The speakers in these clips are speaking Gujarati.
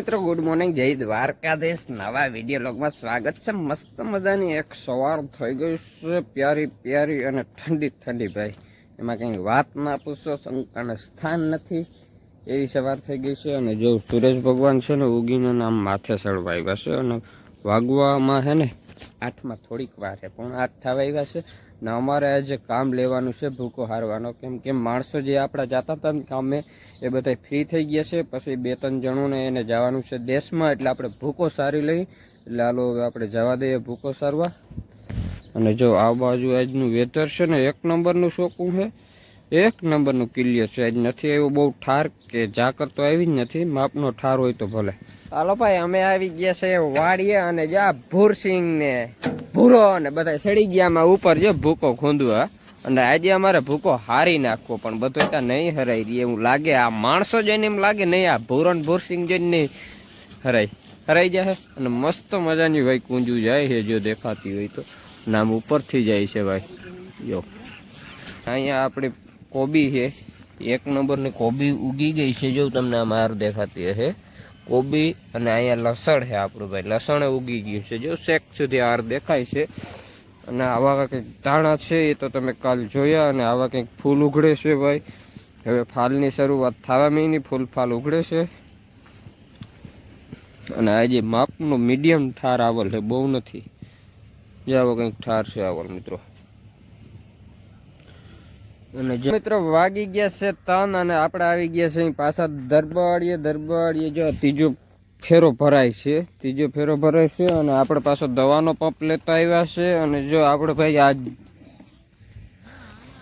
ગુડ મોર્નિંગ જય દ્વારકાધીશ. નવા વીડિયો લોગમાં સ્વાગત છે. મસ્ત મજાની એક સવાર થઈ ગઈ છે. પ્યારી પ્યારી અને ઠંડી ઠંડી ભાઈ. એમાં કંઈ વાત ના પૂછો, શંકાને સ્થાન નથી. એવી સવાર થઈ ગઈ છે અને જો સૂરજ ભગવાન છે ને, ઉગીને નામ માથે ચડવાવ્યા છે અને વાગવામાં છે ને, આઠમાં થોડીક વાર છે પણ આઠ થવા આવ્યા છે. ને અમારે આજે કામ લેવાનું છે, ભૂકો હારવાનો, કેમ કે માણસો જે આપણા જતા હતા કામે, એ બધા ફ્રી થઈ ગયા છે. પછી બે ત્રણ જણોને એને જવાનું છે દેશમાં, એટલે આપણે ભૂકો સારી લઈ. એટલે હાલો હવે આપણે જવા દઈએ ભૂકો સારવા. અને જો આ બાજુ આજનું વેધર છે ને, એક નંબરનું શોખું છે. એક નંબરનું ક્લિયર છે. આજ નથી એવું બહુ ઠાર કે ઝાકર તો આવી જ નથી. માપનો ઠાર હોય તો ભલે. હાલો ભાઈ, અમે આવી ગયા છે વાડીએ અને જા ભૂરસિંગ ને ભૂરો ને બધા સડી ગયા આમાં ઉપર. જો ભૂકો ખોંદવા અને આજે અમારે ભૂકો હારી નાખવો પણ બધો ત્યાં નહીં હરાઈ રહી એવું લાગે. આ માણસો જોઈને એમ લાગે, નહીં, આ ભૂરો ને ભૂરસિંગ જોઈને નહીં હરાઈ હરાઈ જાય અને મસ્ત મજાની ભાઈ કુંજું જાય છે, જો દેખાતી હોય તો. નામ ઉપરથી જાય છે ભાઈ. જો. અહીંયા આપણી કોબી છે. એક નંબરની કોબી ઉગી ગઈ છે, જો તમને આ માર દેખાતી હશે. કોબી અને અહીંયા લસણ છે આપણું ભાઈ. લસણ ઉગી ગયું છે. જો શેક સુધી આર દેખાય છે. અને આવા કંઈક દાણા છે એ તો તમે કાલ જોયા અને આવા કંઈક ફૂલ ઉઘડે છે ભાઈ. હવે ફાલની શરૂઆત થવા મહિની ફૂલ ફાલ ઉઘડે છે. અને આજે માપનો મીડિયમ ઠાર આવલ છે, બહુ નથી. જે આવો કંઈક ઠાર છે આવલ, મિત્રો. અને જો મિત્રો, વાગી ગયા છે તન અને આપણે આવી ગયા છે પાછા દરબાડીએ દરબાડીએ જો ત્રીજો ફેરો ભરાય છે. ત્રીજો ફેરો ભરાય છે અને આપણે પાછો દવાનો પંપ લેતા આવ્યા છે. અને જો આપણે ભાઈ આ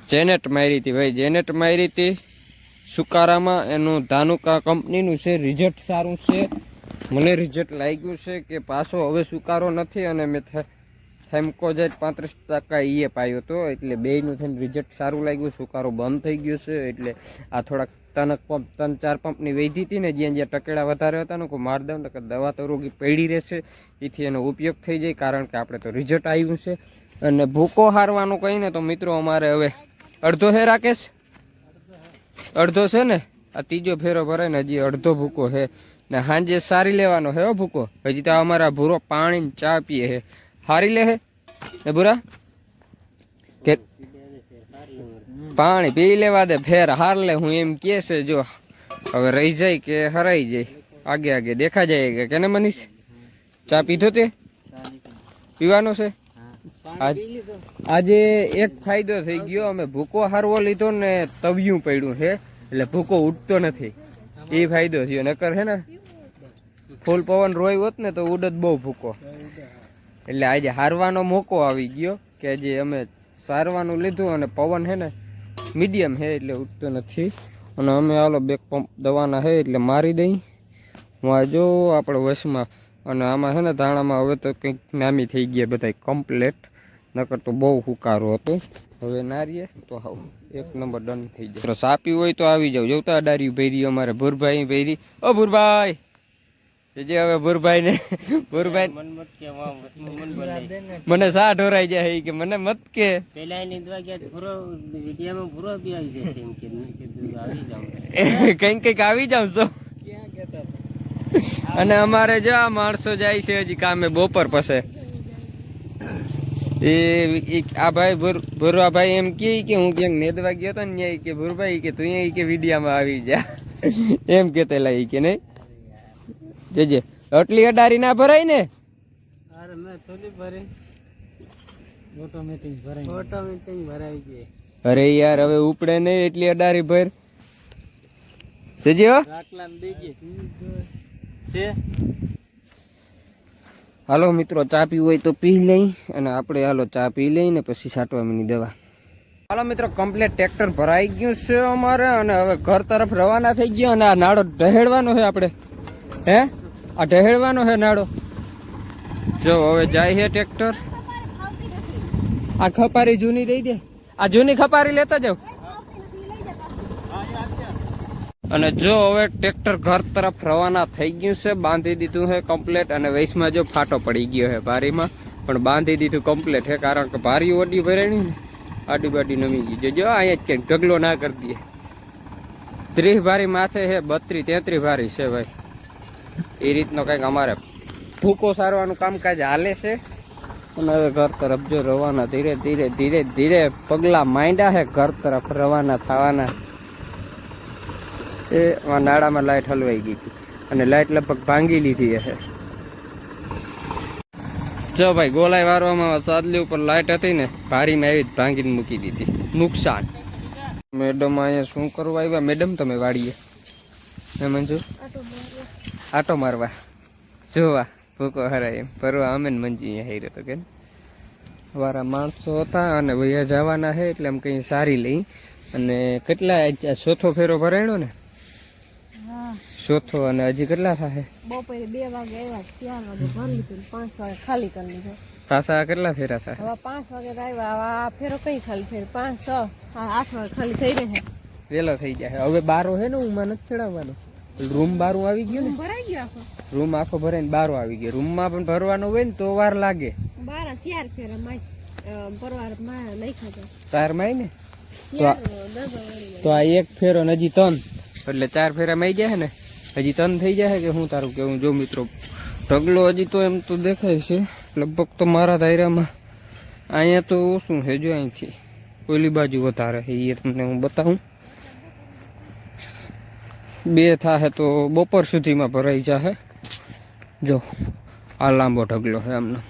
જેનેટ મારી હતી ભાઈ. જેનેટ મારી હતી સુકારામાં. એનું ધાનુકા કંપનીનું છે. રિઝલ્ટ સારું છે. મને રિઝલ્ટ લાગ્યું છે કે પાછો હવે સુકારો નથી અને મેં થેમકોજેટ પાંત્રીસ ટકા ઈએ પાયો હતો એટલે બેયનું થઈને રિઝલ્ટ સારું લાગ્યું, સુકારો બંધ થઈ ગયો છે, એટલે આ થોડાક તનક પંપ ત્રણ ચાર પંપની વૈધી હતી ને, જ્યાં જ્યાં ટકેડા વધારે હતા ને, કોઈ માર દઉં ને દવા તો રોગી પડી રહેશે. એથી એનો ઉપયોગ થઈ જાય, કારણ કે આપણે તો રિઝલ્ટ આવ્યું છે. અને ભૂકો હારવાનું કહીને તો મિત્રો અમારે હવે અડધો હે રાકેશ? અડધો છે ને? આ ત્રીજો ફેરો ભરાય ને, હજી અડધો ભૂકો છે ને સાંજે સારી લેવાનો હો ભૂકો. હજી તો અમારા ભૂરો પાણી ચા પીએ હે. હારી લે હે? એ ભૂરા કે પાણી પી લેવા દે, ફેર હાર લે. હું એમ કે છે, જો, હવે રહી જાય કે હરાઈ જાય? આગે આગે દેખા જાય કે કેને મનીષ? ચા પીધો તે? પીવાનો છે? આજે એક ફાયદો થઈ ગયો, અમે ભૂકો હારવો લીધો ને તવિયું પડ્યું છે, એટલે ભૂકો ઉડતો નથી. એ ફાયદો થયો. નકર હે ને, ફૂલ પવન રોય હોત ને તો ઉડત બહુ ભૂકો. એટલે આજે હારવાનો મોકો આવી ગયો કે જે અમે સારવાનું લીધું અને પવન છે ને મીડિયમ છે એટલે ઉઠતો નથી. અને અમે હાલો બેક પંપ દવાના છે એટલે મારી દઈ. હું આ જો આપણે વશમાં અને આમાં છે ને ધાણામાં હવે તો કંઈક નામી થઈ ગયા બધા કમ્પ્લેટ નકર તો બહુ હુકારો હતો. હવે નારીએ તો હાવ એક નંબર ડન થઈ જાય. સાપી હોય તો આવી જાવ. જોતા અડારી ભેરી અમારે ભૂરભાઈ ભેરી. ઓ ભૂરભાઈ! જે હવે ભૂરભાઈ ને ભૂરભાઈ મને સા ઢોરાઈ જાય કે મને મત કે. પેલા નીંદવા ગયા ભૂરો વિડિયામાં ભૂરો બી આવી જશે એમ કે. આવી જાઉં. કંઈક કંઈક આવી જાવ છો? અને અમારે જો આ માણસો જાય છે હજી કામે બપોર પછી. એ આ ભાઈ ભુરવા ભાઈ એમ કે કે હું ક્યાંક નેદવા ગયો તો ને કે ભૂરભાઈ કે તું કે વિડિયામાં આવી જા. એમ કેતેલા ઈ કે નહીં? જજે. એટલી અડારી ના ભરાય ને? અરે મેં થોડી ભરી. ઓટોમેટિક ભરાય. ઓટોમેટિક ભરાઈ ગઈ અરે યાર હવે ઉપડે નહીં એટલી અડારી ભર. જજે છે? હાલો મિત્રો ચા પીવું હોય તો પી લઈ અને આપણે હાલો ચા પી લઈ ને પછી છાંટવાની દવા. હાલો મિત્રો કમ્પ્લેટ ટ્રેક્ટર ભરાઈ ગયું છે અમારે અને હવે ઘર તરફ રવાના થઈ ગયો અને આ નાળો ઢહેડવાનો છે આપણે. હે? આ ઢહેડવાનો છે નાડો? જો, હવે જાય છે ટ્રેક્ટર. આ ખપારી જૂની દઈ દે. આ જૂની ખપારી લેતા જાવ અને જો, હવે ટ્રેક્ટર ઘર તરફ રવાના થઈ ગયું છે. બાંધી દીધું છે કમ્પ્લેટ અને વૈશમાં જો ફાટો પડી ગયો છે ભારીમાં પણ બાંધી દીધું કમ્પ્લેટ છે કારણ કે ભારી ઓડી ભરેણી ને. આડી બાડી નમી ગઈ. જો અહીંયા જ ક્યાંક ઢગલો ના કરી દે ત્રીસ ભારી માથે છે બત્રીસ તેત્રીસ ભારી છે ભાઈ. એ રીતનો કંઈક અમારે ભૂકો સારવાનું કામકાજ હાલે છે. અને હવે ઘર તરફ જો રવાના ધીરે ધીરે ધીરે ધીરે પગલા માંડ્યા છે, ઘર તરફ રવાના થવાના. એ નાળામાં લાઈટ હલવાઈ ગઈ હતી અને લાઇટ લગભગ ભાંગી લીધી હશે. જો ભાઈ ગોલાઈ વારવામાં સાદલી ઉપર લાઇટ હતી ને, ભારીમાં જ ભાંગીને મૂકી દીધી. નુકસાન. મેડમ અહીંયા શું કરવા આવ્યા? મેડમ, તમે વાડીએ. હે મંજુ આટો મારવા. જોવા ભૂકો હરાય એમ. ભરવા અમે ને મંજી અહીંયા હાર્યો હતો કે વારા માણસો હતા અને ભૈયા જવાના છે એટલે આમ કંઈ સારી લઈ. અને કેટલા ચોથો ફેરો ભરાયણો ને? હા. ચોથો અને હજી કેટલા થાય બપોરે બે વાગે આવ્યા ચાર વાગે ભરી લીધું પાંચ વાગે ખાલી કરી લીધો. પાછા કેટલા ફેરા થાય હવે પાંચ વાગે આવ્યા. આ ફેરો કઈ ખાલી ફેર? પાંચ છ. હા આઠ વાગે ખાલી થઈ રહે. વેલો થઈ જાય હવે બારો હે ને હું માં નથી ચડાવવાનો? રૂમ બારું આવી ગયું ને? ભરાઈ ગયો આખો? રૂમ આખો ભરાઈને બારો આવી ગયો. રૂમમાં પણ ભરવાનું હોય ને તો વાર લાગે. બાર ચાર ફેરા માં પરવારમાં નાખ્યા હતા. ચારમાં ને? તો આ એક ફેરો ને હજી ત્રણ. એટલે ચાર ફેરા માં જાય ને? હજી ત્રણ થઈ જાય કે હું તારું કેવું? જો મિત્રો ઢગલો હજી તો એમ તો દેખાય છે. લગભગ તો મારા દાયરામાં અહીંયા તો શું છે જો અહીંથી. ઓલી બાજુ વધારે એ તમને હું બતાવું. બે થાહે તો બપોર સુધીમાં ભરાઈ જશે જો, આ લાંબો ઢગલો છે આમનો.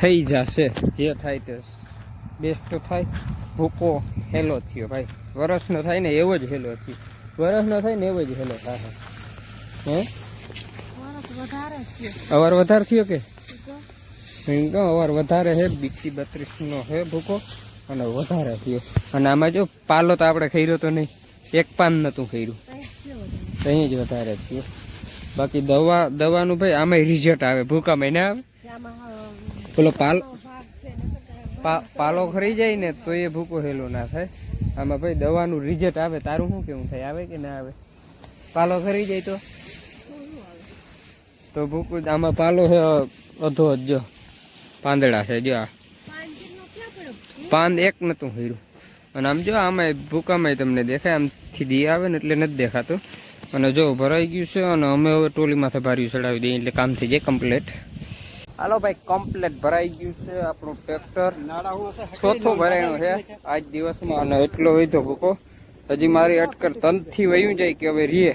થઈ જશે, જે થાય તે બેસ્ટ તો થાય. ભૂકો હેલો થયો ભાઈ. વરસનો થાય ને એવો જ હેલો થયો. વરસનો થાય ને એવો જ હેલો થાય હે? અવાર વધારે થયો કે? અવાર વધારે છે બીજી બત્રીસનો છે ભૂકો. અને વધારે થયો. અને આમાં જો પાલો તો આપણે ખર્યો તો નહીં. એક પાન નહોતું ખર્યું તો અહીં જ વધારે થયું બાકી દવા, દવાનું ભાઈ આમાં રિઝલ્ટ આવે. ભૂકામાં ના આવે? પેલો પાલ પાલો ખરી જાય ને તો એ ભૂકો હેલો ના થાય. આમાં ભાઈ દવાનું રિઝલ્ટ આવે. તારું શું કેવું થાય? આવે કે ના આવે? પાલો ખરી જાય તો? તો ભૂકો આમાં પાલો છે, અધો જ જો. પાંદડા છે, જો આ. પાંદ એક નતું હીરું અને આમ જો આમાં ભૂકામાં તમને દેખાય. આમથી દી આવે ને એટલે નથી દેખાતું. અને જો ભરાઈ ગયું છે અને અમે હવે ટોલીમાંથી માથે ભાર્યું ચડાવી દઈએ એટલે કામ થઈ જાય કમ્પ્લેટ હાલો ભાઈ કમ્પ્લેટ ભરાઈ ગયું છે આપણું ટ્રેક્ટર ચોથો ભરાયું છે આજ દિવસમાં અને એટલો વધ્યો ભૂકો. હજી મારી અટકર તનથી વયું જાય કે હવે રીએ.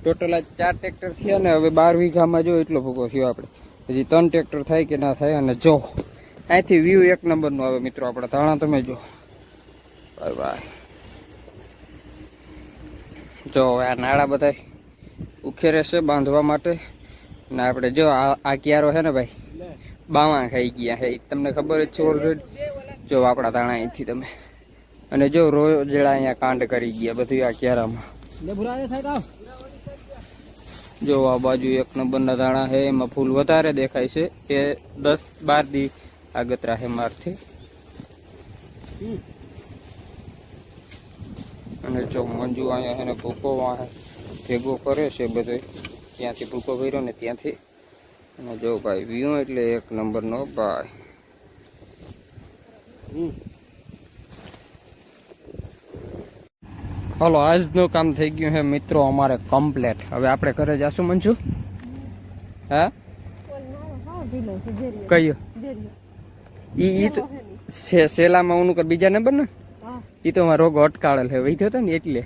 ટોટલ આજ ચાર ટ્રેક્ટર થયા ને હવે બાર વીઘામાં જો એટલો ભૂકો થયો આપણે. હજી ત્રણ ટ્રેક્ટર થાય કે ના થાય અને જો. અહીંથી વ્યૂ એક નંબરનું આવે મિત્રો, આપણા ધાણા તમે જો બાય બાય. જો હવે આ નાળા બધા ઉખેરે છે બાંધવા માટે. ને આપણે જો આ આ ક્યારો છે ને ભાઈ બાવા ખાઈ ગયા છે. તમને ખબર જ છે ઓલરેડી જો આપણા તાણા અહીંથી તમે. અને જો રોજડા અહીંયા કાંડ કરી ગયા બધું આ ક્યારામાં. જો આ બાજુ એક નંબરના દાણા છે એમાં ફૂલ વધારે દેખાય છે એ દસ બાર દી આગતરા છે મારથી. અને જો મંજુ અહીંયા એને ભૂકો ભેગો કરે છે બધો ત્યાંથી ભૂકો કર્યો ને ત્યાંથી. અને જો ભાઈ વ્યૂ એટલે એક નંબરનો ભાઈ. હલો આજનું કામ થઈ ગયું છે મિત્રો અમારે કમ્પ્લેટ હવે આપણે ઘરે જાશું મંજુ? હા? કયું? ઈ ઈ તો સેલામાં ઉનું કર બીજા નંબર ને? હા ઈ તો મારો રોગ અટકાળેલ છે વહી જતો ને એટલે.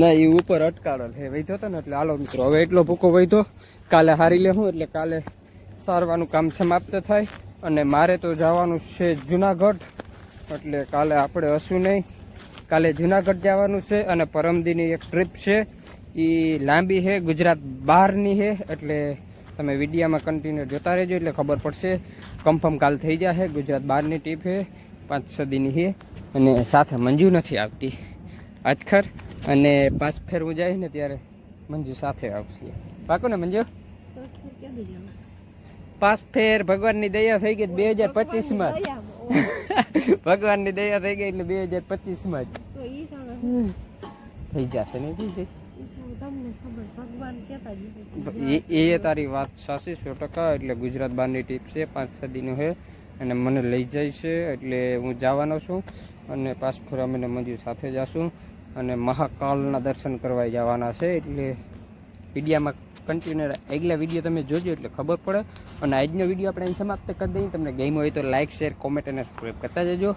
ના એ ઉપર અટકાળેલ છે વહી જતો ને એટલે. હાલો મિત્રો, હવે એટલો ભૂકો વહીધો કાલે હારી લેવું એટલે કાલે સારવાનું કામ સમાપ્ત થાય. અને મારે તો જવાનું છે જુનાગઢ, એટલે કાલે આપણે હશું નહીં. કાલે જુનાગઢ જવાનું છે અને પરમદીની એક ટ્રીપ છે. એ લાંબી છે, ગુજરાત બહારની છે, એટલે તમે વિડીયામાં કન્ટિન્યુ જોતા રહેજો, એટલે ખબર પડશે. કન્ફર્મ કાલ થઈ જશે ગુજરાત બહારની ટ્રીપ છે, પાંચ સદીની છે. અને સાથે મંજુ નથી આવતી. આજખર અને પાંચ ફેર હું જાય ને ત્યારે મંજુ સાથે આવશે. પાકો ને મંજુ? પાંચ ફેર ભગવાનની દયા થઈ ગઈ બે હજાર પચીસમાં. ભગવાનની દયા થઈ ગઈ એટલે બે હજાર પચીસમાં જ. થઈ જશે નહીં થઈ જાય ઈ સામે તમને ખબર ભગવાન કહેતા જ નથી. એ એ તારી વાત સાચી સો ટકા. એટલે ગુજરાત બહારની ટીપ છે, પાંચ સદીનું છે અને મને લઈ જાય છે, એટલે હું જવાનો છું અને પાસપોર અમે મંજુ સાથે જશું અને મહાકાલના દર્શન કરવા જવાના છે. એટલે વિડીયામાં કન્ટિન્યુ આગલા વીડિયો તમે જોજો એટલે ખબર પડે. અને આજનો વીડિયો આપણે અહીં સમાપ્ત કરી દઈએ. તમને ગેમ હોય તો લાઇક શેર કોમેન્ટ અને સબસ્ક્રાઈબ કરતા જજો.